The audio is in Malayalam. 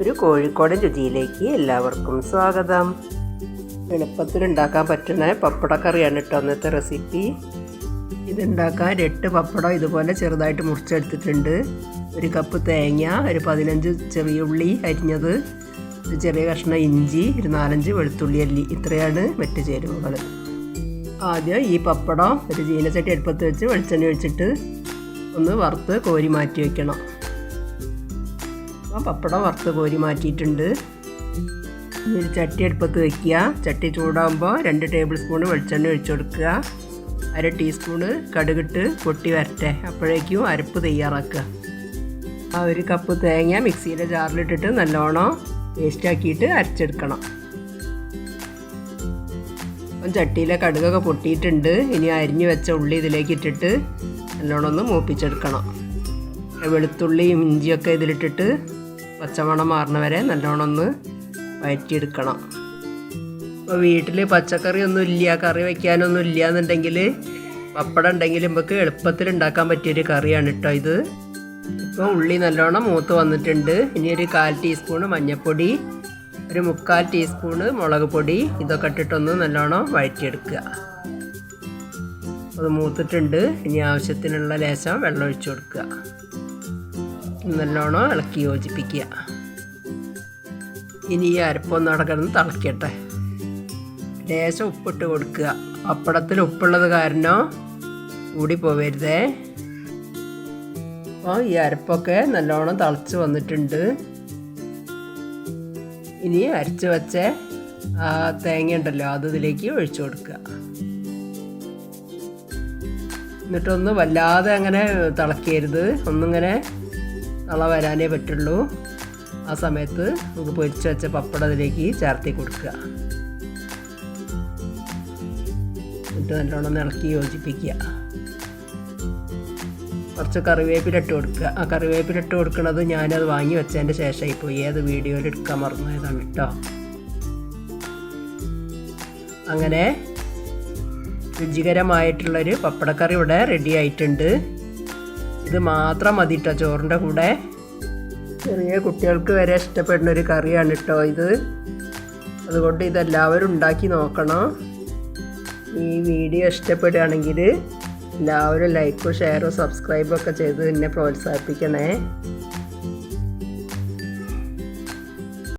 ഒരു കോഴിക്കോടൻ രുചിയിലേക്ക് എല്ലാവർക്കും സ്വാഗതം. എളുപ്പത്തിൽ ഉണ്ടാക്കാൻ പറ്റുന്ന പപ്പടക്കറിയാണ് കേട്ടോ അന്നത്തെ റെസിപ്പി. ഇതുണ്ടാക്കാൻ എട്ട് പപ്പടം ഇതുപോലെ ചെറുതായിട്ട് മുറിച്ചെടുത്തിട്ടുണ്ട്. ഒരു കപ്പ് തേങ്ങ ഒരു പതിനഞ്ച് ചെറിയ ഉള്ളി അരിഞ്ഞത് ഒരു ചെറിയ കഷ്ണം ഇഞ്ചി ഒരു നാലഞ്ച് വെളുത്തുള്ളി അല്ലി. ഇത്രയാണ് മറ്റു ചേരുവകൾ ആദ്യം ഈ പപ്പടം ഒരു ചീനച്ചട്ടി അടുപ്പത്ത് വെച്ച് വെളിച്ചെണ്ണ ഒഴിച്ചിട്ട് ഒന്ന് വറുത്ത് കോരി മാറ്റി വയ്ക്കണം അപ്പോൾ പപ്പടം വറുത്ത് കോരി മാറ്റിയിട്ടുണ്ട്. ഒരു ചട്ടി അടുപ്പത്ത് വയ്ക്കുക ചട്ടി ചൂടാകുമ്പോൾ രണ്ട് ടേബിൾ സ്പൂൺ വെളിച്ചെണ്ണ ഒഴിച്ചു കൊടുക്കുക. അര ടീസ്പൂണ് കടുകിട്ട് പൊട്ടി വരട്ടെ. അപ്പോഴേക്കും അരപ്പ് തയ്യാറാക്കുക. ആ ഒരു കപ്പ് തേങ്ങ മിക്സിയിലെ ജാറിലിട്ടിട്ട് നല്ലോണം പേസ്റ്റാക്കിയിട്ട് അരച്ചെടുക്കണം. അപ്പം ചട്ടിയിലെ കടുകൊക്കെ പൊട്ടിയിട്ടുണ്ട്. ഇനി അരിഞ്ഞു വെച്ച ഉള്ളി ഇതിലേക്ക് ഇട്ടിട്ട് നല്ലോണം ഒന്ന് മൂപ്പിച്ചെടുക്കണം. വെളുത്തുള്ളിയും ഇഞ്ചിയൊക്കെ ഇതിലിട്ടിട്ട് പച്ചമണം മാറണ വരെ നല്ലോണം ഒന്ന് വഴറ്റിയെടുക്കണം അപ്പോൾ വീട്ടിൽ പച്ചക്കറി ഒന്നും ഇല്ല കറി വയ്ക്കാനൊന്നും ഇല്ല എന്നുണ്ടെങ്കിൽ പപ്പടം ഉണ്ടെങ്കിൽ നമുക്ക് എളുപ്പത്തിൽ ഉണ്ടാക്കാൻ പറ്റിയൊരു കറിയാണ് കേട്ടോ ഇത്. ഇപ്പോൾ ഉള്ളി നല്ലോണം മൂത്ത് വന്നിട്ടുണ്ട്. ഇനി ഒരു കാൽ ടീസ്പൂൺ മഞ്ഞൾപ്പൊടി ഒരു മുക്കാൽ ടീസ്പൂണ് മുളക് പൊടി ഇതൊക്കെ ഇട്ടിട്ടൊന്ന് നല്ലോണം വഴറ്റിയെടുക്കുക അത് മൂത്തിട്ടുണ്ട്. ഇനി ആവശ്യത്തിനുള്ള ലേശം വെള്ളം ഒഴിച്ചു കൊടുക്കുക. നല്ലോണം ഇളക്കി യോജിപ്പിക്കുക. ഇനി ഈ അരപ്പൊന്ന് അവിടെ തിളക്കട്ടെ. ലേശം ഉപ്പിട്ട് കൊടുക്കുക. അപ്പടത്തിൽ ഉപ്പുള്ളത് കാരണം കൂടി പോവരുതേ. അപ്പോൾ ഈ അരപ്പൊക്കെ നല്ലോണം തിളച്ച് വന്നിട്ടുണ്ട്. ഇനി അരച്ച് വെച്ച ആ തേങ്ങ ഉണ്ടല്ലോ അത് ഇതിലേക്ക് ഒഴിച്ചു കൊടുക്കുക. എന്നിട്ടൊന്ന് വല്ലാതെ അങ്ങനെ തിളക്കരുത്. ഒന്നിങ്ങനെ തള വരാനേ പറ്റുള്ളൂ. ആ സമയത്ത് നമുക്ക് പൊരിച്ചു വെച്ച പപ്പടം അതിലേക്ക് ചേർത്തി കൊടുക്കുക. എന്നിട്ട് നല്ലോണം ഇളക്കി യോജിപ്പിക്കുക. കുറച്ച് കറിവേപ്പില ഇട്ട് കൊടുക്കുക. ആ കറിവേപ്പില ഇട്ട് കൊടുക്കുന്നത് ഞാനത് വാങ്ങി വെച്ചതിന്റെ ശേഷമായി പോയി. ഏത് വീഡിയോയിൽ എടുക്കാൻ മറന്നതാണ് കേട്ടോ. അങ്ങനെ രുചികരമായിട്ടുള്ളൊരു പപ്പടക്കറി ഇവിടെ റെഡി ആയിട്ടുണ്ട്. ഇത് മാത്രം മതി കേട്ടോ ചോറിന്റെ കൂടെ. ചെറിയ കുട്ടികൾക്ക് വരെ ഇഷ്ടപ്പെടുന്ന ഒരു കറിയാണ് കേട്ടോ ഇത്. അതുകൊണ്ട് ഇതെല്ലാവരും ഉണ്ടാക്കി നോക്കണം. ഈ വീഡിയോ ഇഷ്ടപ്പെടുകയാണെങ്കിൽ എല്ലാവരും ലൈക്കും ഷെയറും സബ്സ്ക്രൈബും ഒക്കെ ചെയ്ത് എന്നെ പ്രോത്സാഹിപ്പിക്കണേ.